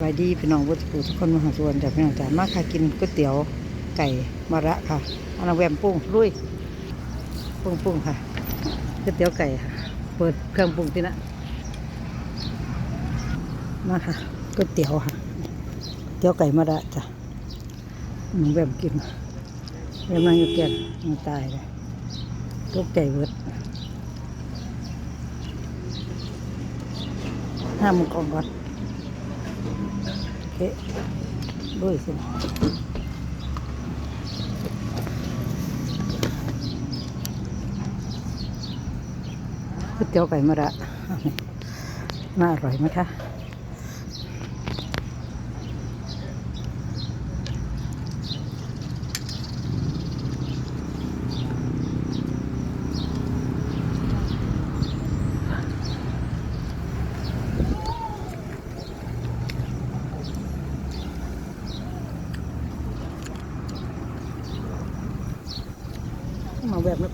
สวัสดีพี่น้องวัดปูทุกคนมาหาส่วนจากพี่น้องจ๋ามาค่ะกินก๋วยเตี๋ยวไก่มะระค่ะอันแหวมปุ้งลุยปุ้งปุ้งค่ะก๋วยเตี๋ยวไก่ค่ะ เปิดเครื่องปรุงที่นะมาค่ะก๋วยเตี๋ยวค่ะเตี๋ยวไก่มะระจ้ะหนูแหวมกินแหวมนั่งอยู่แก่นยังตายเลยตกใจเวิร์ดห้ามนกล่องก่อน เอ๊ะด้วยสิก๋วยเตี๋ยวไก่มะระน่าอร่อยไหมคะ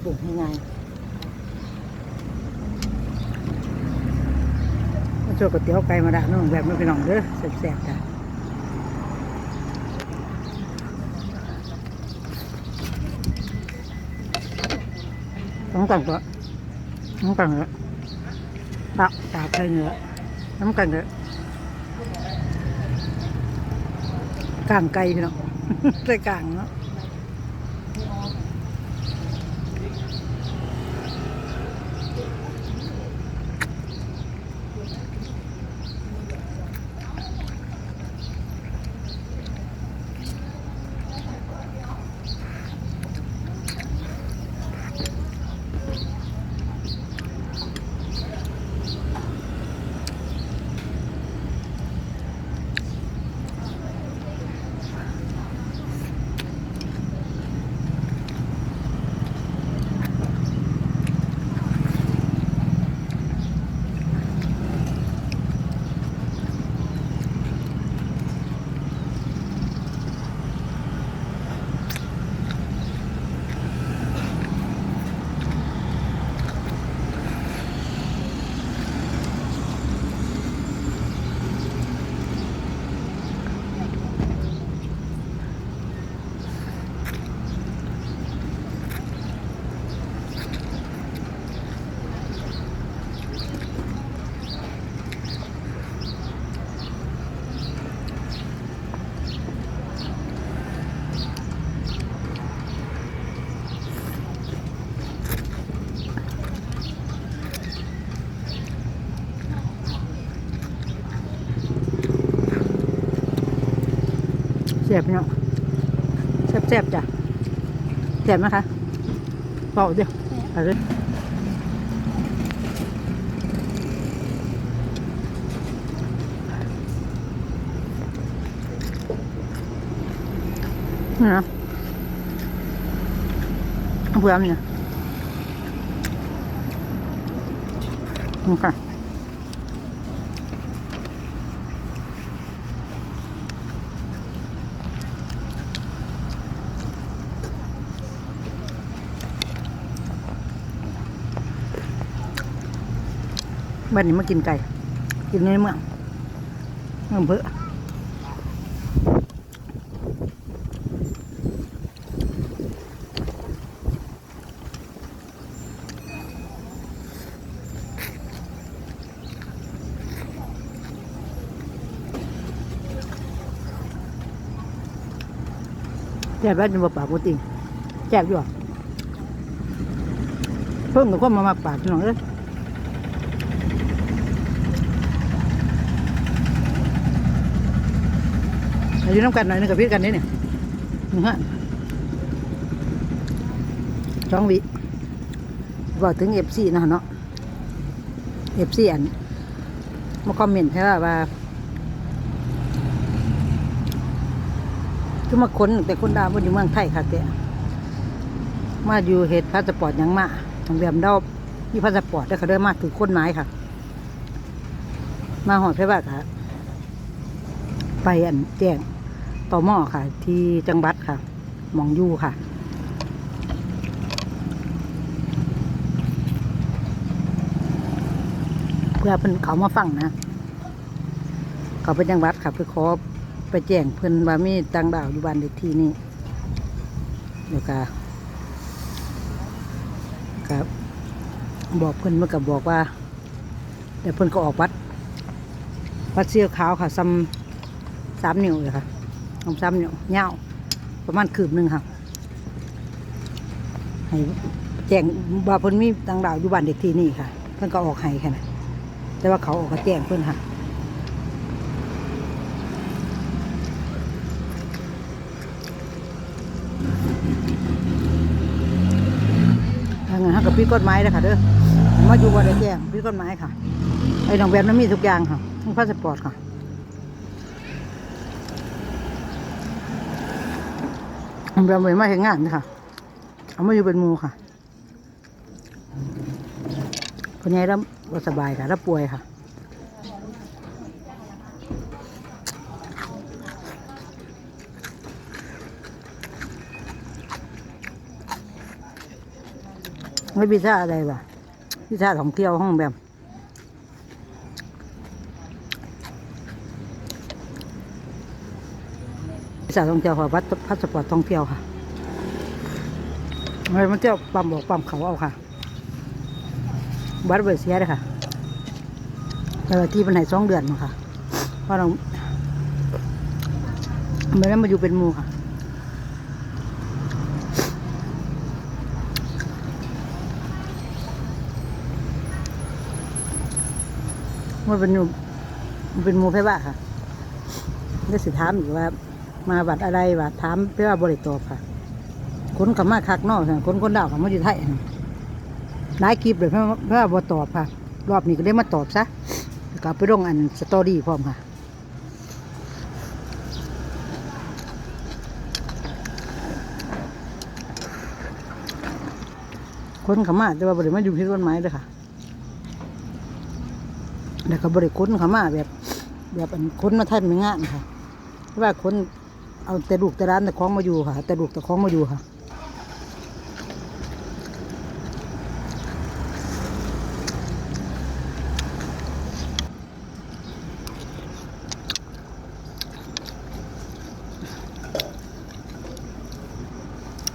ปลูกง่ายๆมาช่วยก๋วยเตี๋ยวไก่มาดะน้องแบบไมาไปน้องเด้อแซ่บๆจ้ะน้ำกันก็น้ำกันก็ตักตากใส่เนื้อน้ำกันก็กลางไก่พี่น้องใส่กลางเนาะ ซ่บเนาะแซ่บแซ่บๆจ้ะแซ่บไหมคะเปล่าเดียวอะไรนะเอาเพื่อนนี่นะนี่ค่ บ้านนี้มากินไก่ กินในเมืองเมืองเพื่อแจ่บบ้านจะมาปากกูติงแจ่บอยู่เพิ่มกับความมามาปากพี่น้องเอ้ย อายุน้ำกันหน่อยนึงกับพี่กันนี่เนี่ยนี่ฮะจ้องวิบอกถึงเอฟซีนะเนาะเอฟซีอันมาคอมเมนต์ให้ว่าว่าคือมาค้นแต่คนดาวมันอยู่เมืองไทยค่ะแต่มาอยู่เหตุพาสปอร์ตยังมาทางแบบดาวมีพาสปอร์ตได้เขาเดินมาถือคนไม้ค่ะ มาหอดเพว่าค่ะ ไปอันแจ้ง ต่อหม้อค่ะ ที่จังหวัดค่ะ มองยู่ค่ะ เพื่อเป็นเขามาฟังนะ เขาไปจังหวัดค่ะไปขอไปแจ้งเพิ่นว่ามีต่างดาวอยู่บ้านเด็กที่นี่เดี๋ยวก็ครับบอกเพิ่นเมื่อกับบอกว่าเดี๋ยวเพิ่นก็ออกวัดวัดเสี้ยวขาวค่ะซ้ำสามนิ้วเลยค่ะ ซ้ำสามนิ้ยาวประมาณคืบหนึ่งค่ะให้แจ้งว่าเพิ่นมีต่างดาวอยู่บ้านเด็กที่นี่ค่ะ เพิ่นก็ออกให้ค่ะนะแต่ว่าเขาออกก็แจ้งเพิ่นค่ะทางนั้นเขากับพี่กฎหมายเลยค่ะเด้อมาอยู่บ่ได้แจ้งพี่กฎหมายค่ะไอ้น้องแบบนั้นมีทุกอย่างค่ะทั้งพาสปอร์ตค่ะ น้องแบบเหมือนมาเห็นงานนะคะเอามาอยู่เป็นมูค่ะคนใหญ่แล้วบ่สบายค่ะแล้วป่วยค่ะไม่พิซซ่าอะไรวะพิซซ่าท่องเที่ยวห้องแบบ พิซซ่าท่องเที่ยวค่ะพัสพาสปอร์ตท่องเที่ยวค่ะไม่มันเที่ยวปั๊มบอกปั๊มเขาเอาค่ะบัตรเบอร์เสียเลยค่ะแต่ว่าที่เป็นไหนสองเดือนมาค่ะเพราะเราไม่ได้มาอยู่เป็นมูค่ะมันเป็นมู่มันเป็นมูไพบ้าค่ะนี่สิถามอีกว่า มาบัดอะไรว่าถามเพื่ว่าบริตอบค่ะ คนกับมาคักนอกค่ะคนคนดาวกับมาอยู่ไทยน่ะหลายคลิปเลยเพื่อเพื่อบ่ตอบค่ะ รอบนี้ก็ได้มาตอบซะแล้วก็เอาไปลงอันสตอรี่พร้อมค่ะคนเขามาแต่ว่าบริมาอยู่ที่ต้นไม้เลยค่ะแล้วก็บริคนขามาแบบ แบบอันคนมาท่านไม่งานค่ะเพราะว่าคน เอาแต่ลูกแต่ร้านแต่ของมาอยู่ค่ะ แต่ลูกแต่ของมาอยู่ค่ะ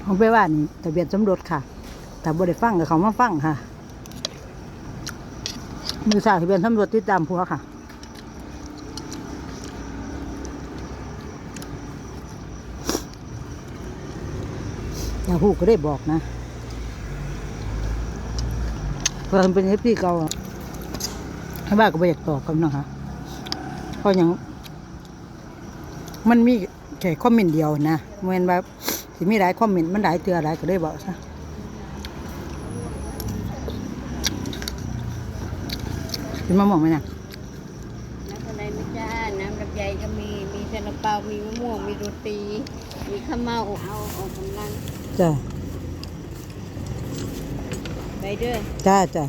ผมไปว่านี่ทะเบียนสมรสค่ะแต่บริฟังกับเขามาฟังค่ะ มือสาวทะเบียนสมรสติดตามผัวค่ะ ยาพูดก็ได้บอกนะเพื่อนเป็นเอฟซีเก่าอะถ้าบ้าก็ไม่อยากตอบกันเนาะค่ะเพราะหยังมันมีแค่คอมเมนต์เดียวนะเมื่อนแบบสิมีหลายคอมเมนต์มันหลายเตือหลายก็ได้บอกซะกินมะม่วงไหมนะน้ำอะไรไม่จ้าน้ำลำไยก็มี มีซาลาเปามีมะม่วง มีโรตี มีข้าวเม่าเอาออกกำลังจ้าไปเด้อจ้าจ้า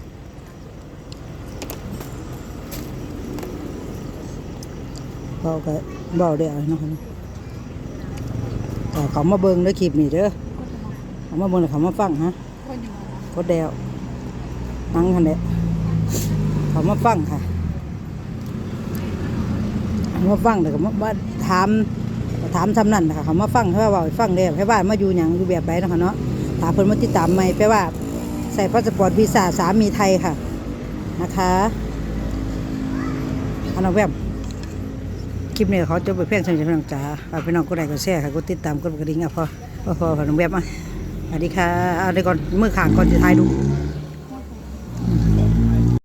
เบาก็เบาได้เอาเนาะค่ะแต่เขามาเบิ่งเด้อคลิปนี่เด้อเขามาเบิ่งแล้วเขามาฟังฮะกดแดวนั่งคันเด้เขามาฟังค่ะเขามาฟังแต่ก็มามาถาม ถามทำนั่นนะคะเขามาฟังให้ว่าเว่าให้ฟังได้ให้ว่ามาอยู่หยังอยู่แบบไหนะคะเนาะถามเพิ่นมาติดตามใหม่แปลว่า ใส่พาสปอร์ตวีซ่าสามีไทยค่ะนะคะอันน้องแวมคลิปนี้เขาจะไปเพียงเชิงจากน้องจ๋าฝากพี่น้องกดไลค์กดแชร์ค่ะกดติดตามกดกระดิ่งอะพอพอพอพอน้องแวมอะสวัสดีค่ะเอาเดี๋ยวก่อนมือขางก่อนจะถ่ายดู